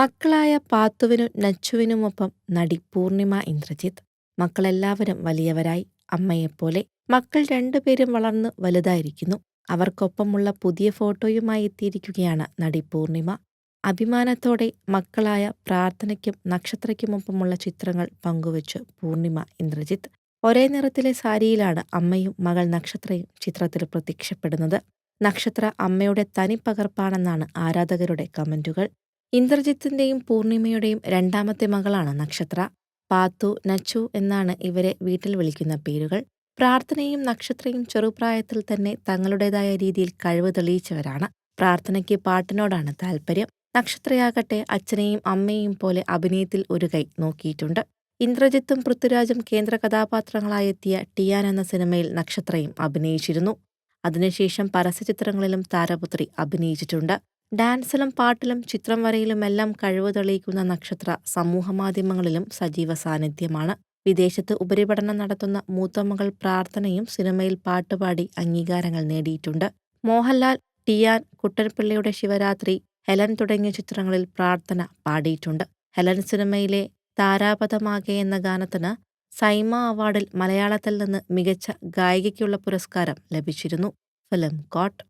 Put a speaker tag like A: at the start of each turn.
A: മക്കളായ പാത്തുവിനും നച്ചുവിനുമൊപ്പം നടി പൂർണിമ ഇന്ദ്രജിത്ത്. മക്കളെല്ലാവരും വലിയവരായി. അമ്മയെപ്പോലെ മക്കൾ രണ്ടുപേരും വളർന്ന് വലുതായിരിക്കുന്നു. അവർക്കൊപ്പമുള്ള പുതിയ ഫോട്ടോയുമായി എത്തിയിരിക്കുകയാണ് നടി പൂർണിമ. അഭിമാനത്തോടെ മക്കളായ പ്രാർത്ഥനയ്ക്കും നക്ഷത്രയ്ക്കുമൊപ്പമുള്ള ചിത്രങ്ങൾ പങ്കുവച്ച് പൂർണിമ ഇന്ദ്രജിത്ത്. ഒരേ നിറത്തിലെ സാരിയിലാണ് അമ്മയും മകൾ നക്ഷത്രയും ചിത്രത്തിൽ പ്രത്യക്ഷപ്പെടുന്നത്. നക്ഷത്ര അമ്മയുടെ തനിപ്പകർപ്പാണെന്നാണ് ആരാധകരുടെ കമന്റുകൾ. ഇന്ദ്രജിത്തിന്റെയും പൂർണിമയുടെയും രണ്ടാമത്തെ മകളാണ് നക്ഷത്ര. പാത്തു നച്ചു എന്നാണ് ഇവരെ വീട്ടിൽ വിളിക്കുന്ന പേരുകൾ. പ്രാർത്ഥനയും നക്ഷത്രയും ചെറുപ്രായത്തിൽ തന്നെ തങ്ങളുടേതായ രീതിയിൽ കഴിവ് തെളിയിച്ചവരാണ്. പ്രാർത്ഥനയ്ക്ക് പാട്ടിനോടാണ് താല്പര്യം നക്ഷത്രയാകട്ടെ അച്ഛനെയും അമ്മയെയും പോലെ അഭിനയത്തിൽ ഒരു കൈ നോക്കിയിട്ടുണ്ട്. ഇന്ദ്രജിത്തും പൃഥ്വിരാജും കേന്ദ്ര കഥാപാത്രങ്ങളായെത്തിയ ടിയാൻ എന്ന സിനിമയിൽ നക്ഷത്രയും അഭിനയിച്ചിരുന്നു. അതിനുശേഷം പരസ്യചിത്രങ്ങളിലും താരപുത്രി അഭിനയിച്ചിട്ടുണ്ട്. ഡാൻസിലും പാട്ടിലും ചിത്രം വരയിലുമെല്ലാം കഴിവ് തെളിയിക്കുന്ന നക്ഷത്ര സമൂഹമാധ്യമങ്ങളിലും സജീവ സാന്നിധ്യമാണ്. വിദേശത്ത് ഉപരിപഠനം നടത്തുന്ന മൂത്തമകൾ പ്രാർത്ഥനയും സിനിമയിൽ പാട്ടുപാടി അംഗീകാരങ്ങൾ നേടിയിട്ടുണ്ട്. മോഹൻലാൽ ടിയാൻ കുട്ടൻപിള്ളയുടെ ശിവരാത്രി ഹെലൻ തുടങ്ങിയ ചിത്രങ്ങളിൽ പ്രാർത്ഥന പാടിയിട്ടുണ്ട്. ഹെലൻ സിനിമയിലെ താരാപഥമാകെ എന്ന ഗാനത്തിന് സൈമ അവാർഡിൽ മലയാളത്തിൽ നിന്ന് മികച്ച ഗായികയ്ക്കുള്ള പുരസ്കാരം ലഭിച്ചിരുന്നു. Film coat.